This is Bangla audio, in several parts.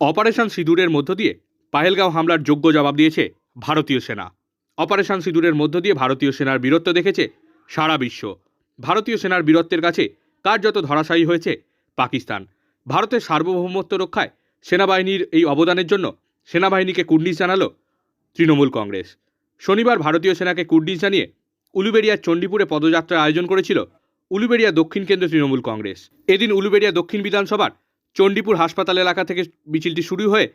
অপারেশন সিঁদুরের মধ্য দিয়ে পাহেলগাঁও হামলার যোগ্য জবাব দিয়েছে ভারতীয় সেনা। অপারেশন সিঁদুরের মধ্য দিয়ে ভারতীয় সেনার বীরত্ব দেখেছে সারা বিশ্ব। ভারতীয় সেনার বীরত্বের কাছে কার্যত ধরাশায়ী হয়েছে পাকিস্তান। ভারতের সার্বভৌমত্ব রক্ষায় সেনাবাহিনীর এই অবদানের জন্য সেনাবাহিনীকে কুর্নিশ জানালো তৃণমূল কংগ্রেস। শনিবার ভারতীয় সেনাকে কুর্নিশ জানিয়ে উলুবেড়িয়ার চণ্ডীপুরে পদযাত্রার আয়োজন করেছিল উলুবেড়িয়া দক্ষিণ কেন্দ্র তৃণমূল কংগ্রেস। এদিন উলুবেড়িয়া দক্ষিণ বিধানসভার চণ্ডীপুর হাসপাতাল এলাকা থেকে মিছিলটি শুরু হয়ে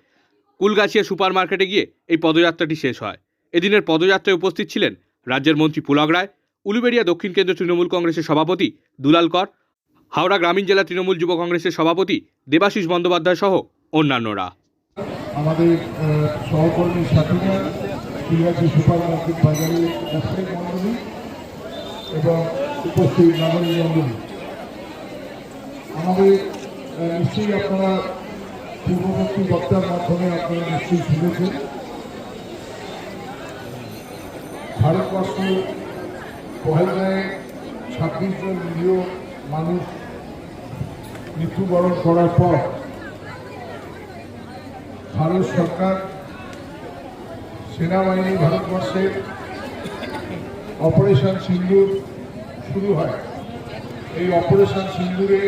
কুলগাছিয়া সুপার মার্কেটে গিয়ে এই পদযাত্রাটি শেষ হয়। এদিনের পদযাত্রায় উপস্থিত ছিলেন রাজ্যের মন্ত্রী পুলক রায়, উলুবেড়িয়া দক্ষিণ কেন্দ্র তৃণমূল কংগ্রেসের সভাপতি দুলাল কর, হাওড়া গ্রামীণ জেলা তৃণমূল যুব কংগ্রেসের সভাপতি দেবাশিস বন্দ্যোপাধ্যায় সহ অন্যান্যরা। আমাদের সহকর্মী সাথীরা সুপার মার্কেট বাজারে ব্যবসায়িক মন্ডলী এবং উপস্থিত নাগরিক আমাদের নিশ্চয়ই আপনারা পূর্ববর্তী বক্তার মাধ্যমে আপনারা নিশ্চয়ই শুনেছেন। ভারতবর্ষ পহেলগাঁয়ে ছাব্বিশ জন নিরীহ মানুষ মৃত্যুবরণ করার পর ভারত সরকার সেনাবাহিনী ভারতবর্ষে অপারেশন সিন্দুর শুরু হয়। এই অপারেশন সিন্দুরে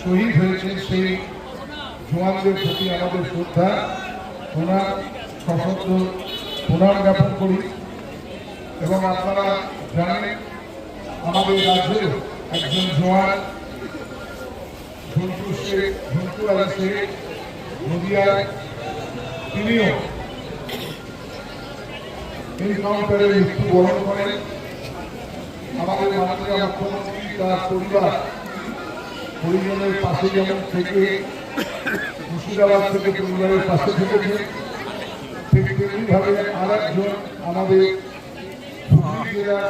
শহীদ হয়েছেন সেই জওয়ানদের প্রতি আমাদের শ্রদ্ধা। ওনার সশস্ত্র প্রণাম জ্ঞাপন করি। এবং আপনারা জানেন, আমাদের রাজ্যের একজন জওয়ান ঝন্টু শেখ, ঝন্টু আলী শেখ নদিয়ায় তিনিও এনকাউন্টারে মৃত্যুবরণ করেন। আমাদের মাননীয় মুখ্যমন্ত্রী তার পরিবার পরিজনের পাশে যেমন থেকে, মুর্শিদাবাদ থেকে পরিবারের পাশে থেকেছে, ঠিক তেমনিভাবে আর একজন আমাদের জেলার